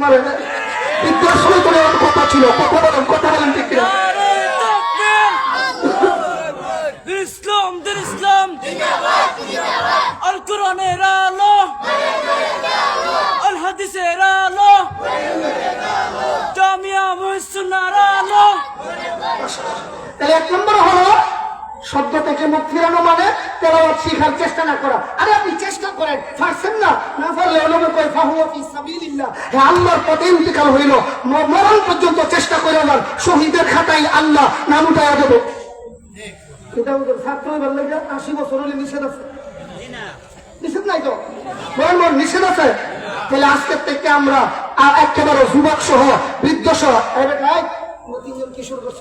মানে বিদ্যার সময় করে এমন কথা ছিল। কথা বলেন কথা বলেন ঠিক ইসলাম ইসলাম। শব্দ থেকে মুখ ফিরানো মানে তেলাওয়াত শিখার চেষ্টা না করা। আরে আপনি চেষ্টা করেন পারছেন না। না পারলে ওলমে কয়, ফাহুয়া ফি সাবিলিল্লাহ। হে আল্লাহর পথে ইন্তিকাল হইল। মরণ পর্যন্ত চেষ্টা করে যান। শহীদের খাতায় আল্লাহ নাম উঠাইয়া দেবে। এটা ওদের ছাত্র এবার লেগে আশি বছর হলে নিষেধ আছে। নিষেধ নাই তো? বল বল নিষেধ আছে? তাহলে আজকের থেকে আমরা আর একেবারে যুবক সহ বৃদ্ধ সহ তিনজন কিশোর করছ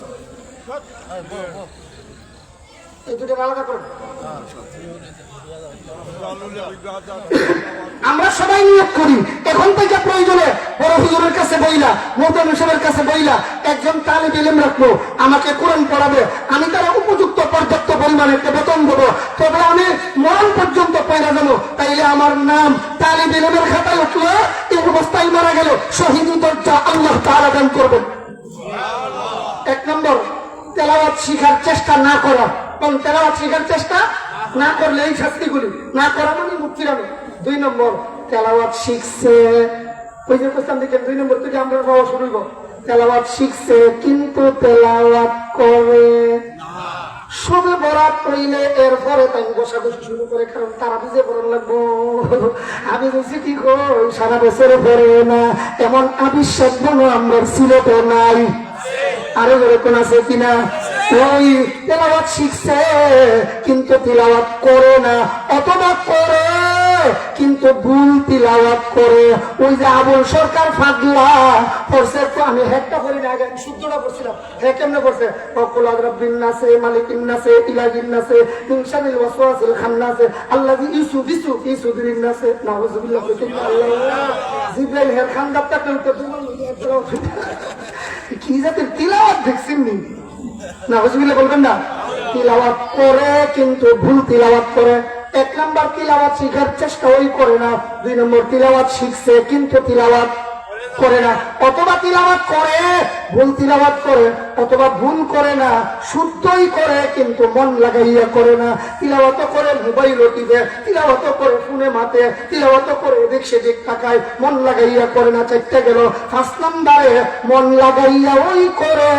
আমরা সবাই নিয়োগ করি। এখন থেকে প্রয়োজনে বড় হুজুরের কাছে বইলা মোহতাম সাহেবের কাছে বইলা, একজন তালিব ইলেম রাখব, আমাকে কোরআন পড়াবে, আমি তারা উপযুক্ত পর্যাপ্ত পরিমাণে একটা বেতন দেবো। তবে আমি মরণ পর্যন্ত পাইনা যাব, তাইলে আমার নাম তালিব ইলেমের খাতায় উঠল, এই অবস্থায় মারা গেল, শহীদ দরজা আল্লাহ তারা দান করবেন। এক নম্বর, তেলাওয়াত শিখার চেষ্টা না করা। এবং তেলাওয়াত শিখার চেষ্টা না করলে এই শাস্তিগুলি, না করা মানে মুক্তি হবে দুই নম্বর, তেলাওয়াত শিখছে। ওই যে কোথাও দেখেন দুই নম্বর থেকে আমরা পাওয়া শুরু তেলাওয়াত শিখছে, কিন্তু তেলাওয়াত করে সবে বরাত কইলে এরপরে তাই বসাবসি শুরু করে, কারণ তারা বুঝে পড়ার লাগবো। আমি বলছি কি কই সারা বছর পড়ে না, এমন বলো আমার সিলেটে নাই? আরও যেরকম আছে কিনা? ওই তেলাওয়াত শিখছে, কিন্তু তিলাওয়াত করে না, অথবা করে, কিন্তু ভুল তিলাওয়াত করে। ওই যে আবুল সরকার ফাগলা আমি হেডটা করি না, আগে শুদ্ধটা পড়ছিলাম হ্যাঁ কেমনে পড়ছে অকুল আদরাবিন নাসে, মালিকিন নাসে ইলাগিন নাসে, ইনসানিল ওয়াসওয়াসিল খান্নাসে আল্লাহি কইতে আল্লাহ। হের খান্দাবটা কেউ তো কি জাতের তিলাওয়াত দেখছেন নি? না মিলে বলবেন না। তিলাওয়াত করে, কিন্তু ভুল তিলাওয়াত করে। এক নম্বর তিলাওয়াত শিখার চেষ্টা ওই করে না। দুই নম্বর তিলাওয়াত শিখছে, কিন্তু তিলাওয়াত করে না, অথবা তিলাওয়াত করে, ভুল তিলাওয়াত করে, অথবা ভুল করে না, শুদ্ধই করে, কিন্তু মন লাগাইয়া করে না। তিলাওয়াত করে মোবাইল টিপে তিলাওয়াত করে ফোনে মাতে তিলাওয়াত করে এদিক সেদিক তাকায়, মন লাগাইয়া করে না চাইতে গেল, পাঁচ নম্বরে মন লাগাইয়া ওই করে।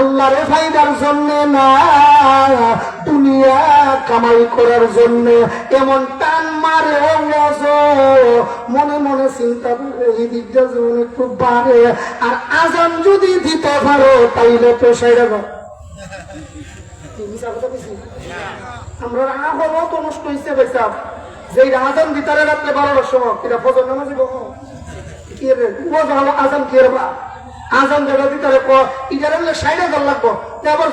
আল্লাহরে ফাইদার জন্য না, দুনিয়া কামাই করার জন্য। এমন টান মারে মনে মনে চিন্তা করে দিকটা একটু বাড়ে। আর আজান যদি দিতে পারো, তাইলে তো আমরা হয়েছে বেসাব যে আজান আবার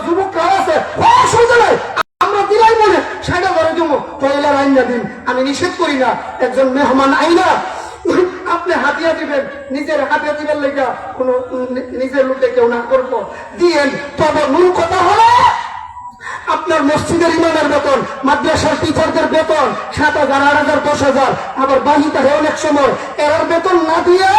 আছে? আমরা দিলাই বলে ষাট হাজারে দেবো পয়লা আইনা দিন। আমি নিষেধ করি না। একজন মেহমান আইনা আপনি হাতিয়া দিবেন নিজের হাতিয়া দিবেন লেগা কোনো নিজের লোকে কেউ না করব। দিয়েন তবে মূল কথা হলো আপনার মসজিদের ইমামের বেতন মাদ্রাসার টিচারদের বেতন সাত হাজার আট হাজার দশ হাজার। আবার বাহিতা হয় অনেক সময় এর বেতন না দিয়া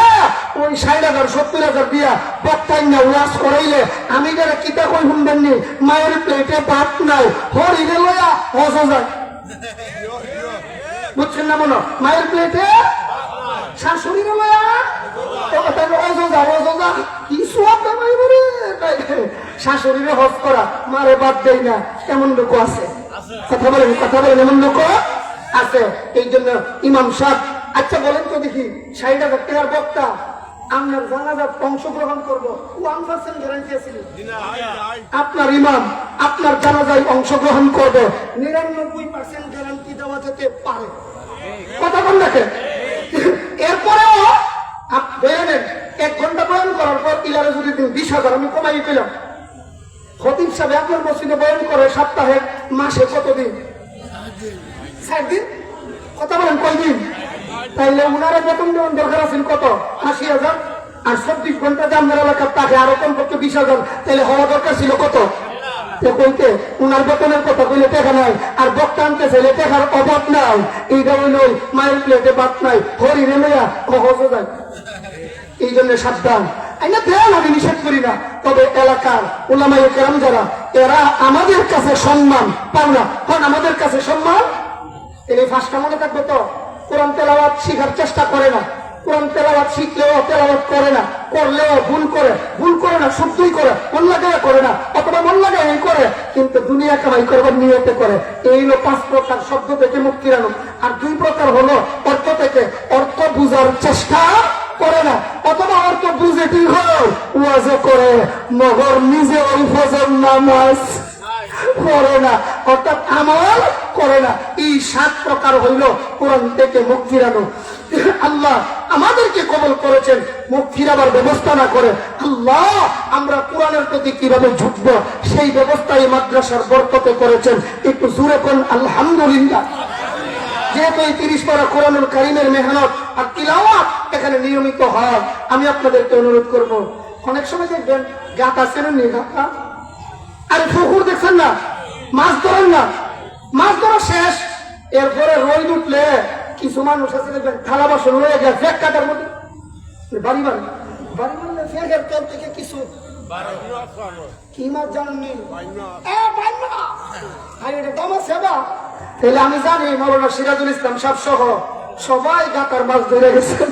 ওই ষাট হাজার সত্তর হাজার দিয়া বক্তাই না ওয়াশ করাইলে আমি যারা কিতা কই শুনবেন নি? মায়ের প্লেটে ভাত নাই হরিলে লয়া হস যায়। বুঝছেন না মনে? মায়ের প্লেটে অযোজা অযোজা কি সব দামাই হজ করা, মারে বাদ দেয় না। এমন লোক আছে। কথা বলেন কথা বলেন, এমন লোক আছে। এই জন্য ইমাম সাহেব আচ্ছা বলেন তো দেখি বক্তা? আপনার অংশগ্রহণ করব। ওয়ান পার্সেন্ট গ্যারান্টি আছে আপনার ইমাম আপনার জানাজায় অংশগ্রহণ করবে। নিরানব্বই পার্সেন্ট গ্যারান্টি দেওয়া যেতে পারে। কথা বল দেখেন। এক ঘণ্টা বয়ন করার পর ইলারে যদি দিন বিশ হাজার, আমি কমাই পেলাম সাহেব আপনার মসজিদে করে, সপ্তাহে, মাসে কতদিন দিন? বলেন কয়দিন তাইলে উনারা বেতন দেওয়ার দরকার আছেন কত? আশি হাজার? আর চব্বিশ ঘণ্টা যে আপনার এলাকার তাকে আরও কমপক্ষে বিশ হাজার হওয়া দরকার ছিল কত? কইতে, উনার বেতনের কথা কইলে টেকা নাই, আর বক্তা আনতে চাইলে টেকার অভাব নাই। এইটা মায়ের প্লেটে বাদ নাই। হরি রে লইয়া সহজে যায়। এই জন্য সাবধান। আইনা দেন আমি নিষেধ করি না। তবে এলাকার ওলামাই কেরাম যারা, এরা আমাদের কাছে সম্মান পাও না। কারণ আমাদের কাছে সম্মান? এই ফাঁসটা মনে থাকবে তো? কোরআন তেলাওয়াত শিখার চেষ্টা করে না। কোরআন তেলাওয়াত শিখলেও তেলাওয়াত করে না। করলেও ভুল করে। ভুল করে না, শুদ্ধই করে। মন লাগায় করে না। অথবা মন লাগায় করে। কিন্তু দুনিয়া কামাই করবার নিয়তে করে। এই হলো পাঁচ প্রকার শব্দ থেকে মুক্তির আনুক আর দুই প্রকার মগর নিজে ফজর নামাজ করে না, অর্থাৎ আমল করে না। এই সাত প্রকার হইল কোরআন থেকে মুখ ফিরানো। আল্লাহ আমাদেরকে কবল করেছেন, মুখ ফিরাবার ব্যবস্থা না করে। আল্লাহ আমরা কোরআনের প্রতি কীভাবে ঝুঁকব, সেই ব্যবস্থা এই মাদ্রাসার বরকতে করেছেন। একটু জুড়ে কোন আলহামদুলিল্লাহ। যেহেতু এই তিরিশ পারা কোরআনুল কারিমের মেহনত আর তিলাওয়াত এখানে নিয়মিত হয়, আমি আপনাদেরকে অনুরোধ করব, অনেক সময় দেখবেন গাত আছেন নি গাতা আরে পুকুর দেখছেন না? মাছ ধরেন না? মাছ ধরা শেষ। এরপরে রই উঠলে কিছু মানুষ আছে দেখবেন, থালা বাসন রয়ে গেছে ফেক কাটার মধ্যে বাড়ি বাড়ি। বাড়ি মারলে ফেকের তেল থেকে কিছু। কি মাছ জানেননি তাহলে আমি জানি মৌলানা সিরাজুল ইসলাম সব সহ সবাই গাতার মাছ ধরে গেছেন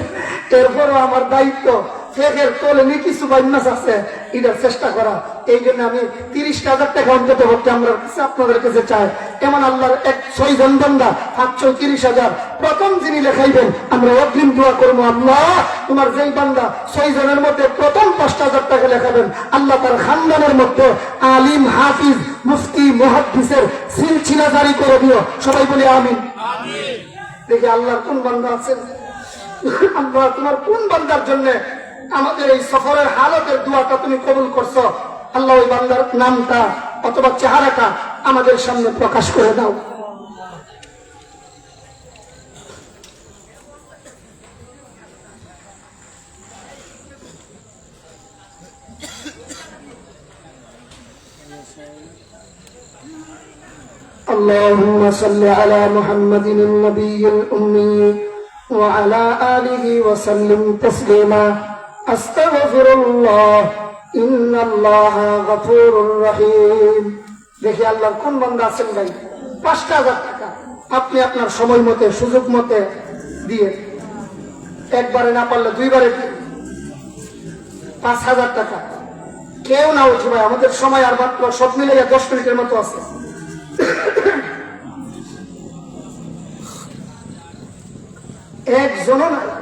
এরপরও আমার দায়িত্ব। ফেকের তোলে নি কিছু বাইনাস আছে এটার চেষ্টা করা। এই জন্য আমি তিরিশ হাজার টাকা অন্তত ভর্তি আমরা কাছে আপনাদের কাছে চাই। এমন আল্লাহর এক ছয় জন বন্দা পাঁচশো তিরিশ হাজার। প্রথম যিনি লেখাইবেন আমরা অগ্রিম দোয়া করব আল্লাহ তোমার যেই বান্দা ছয় জনের মধ্যে প্রথম পাঁচ হাজার টাকা লেখাবেন আল্লাহ তার খানদানের মধ্যে আলিম হাফিজ মুফতি মুহাদ্দিসের সিলছিলা জারি করে দিও। সবাই বলে আমিন। দেখি আল্লাহর কোন বান্দা আছেন? আল্লাহ তোমার কোন বান্দার জন্য আমাদের এই সফরের হালতের দোয়াটা তুমি কবুল করছো আল্লাহ ওই বান্দার নামটা অথবা চেহারাটা আমাদের সামনে প্রকাশ করে দাও اللهم صل على محمد النبي الأمي وعلى آله وسلم تسليما দেখি আল্লাহর কোন বন্ধ আছেন ভাই? পাঁচটা হাজার টাকা। আপনি আপনার সময় মতে, সুযোগ মতে দিয়ে। একবারে না পারলে দুইবারে পাঁচ হাজার টাকা। কেউ না উঠি ভাই, আমাদের সময় আর মাত্র সব মিলে দশ মিনিটের মতো আছে। একজনও নাই।